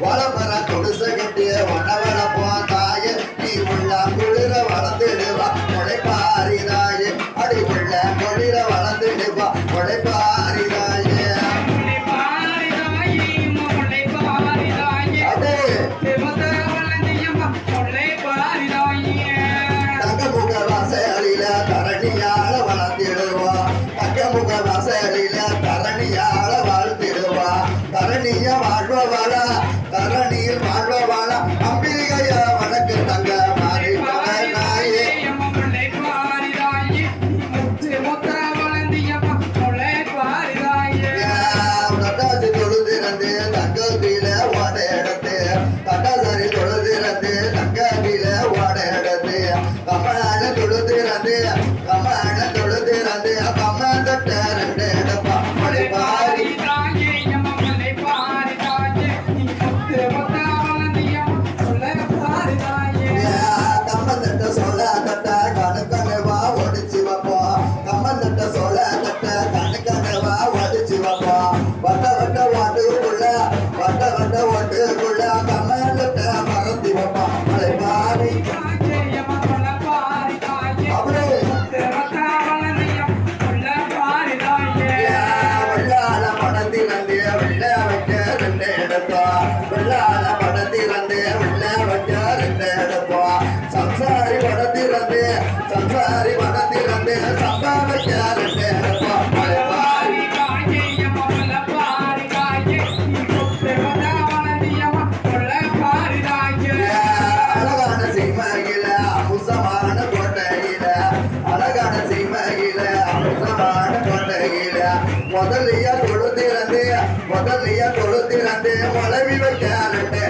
வளபர கொடுச கட்டிய வனவர போதாய நீ உள்ள குளிர வளர்ந்துடுவா. உழைப்பாரிதாய அடி. உள்ள குளிர வளர்ந்துடுவா உழைப்பாரிதாய தரணியால வளர்த்திடுவா தக்கமுக வசலில தரணியால வாழ்த்திடுவா தரணிய வாழ்வவளா Vamos a darle por los. எடுப்பா உள்ளால படத்திறந்து உள்ள வச்சா ரெண்டு எடுப்பா சம்சாரி படத்திறந்து சம்சாரி படத்திறந்து சம்பா வச்சா ரெண்டு எடுப்பா அழகான சிம்மகில அமுசமான கோட்டையில. அழகான மலைய தொழுத்திரண்டே மலவி வைக்க அரட்டே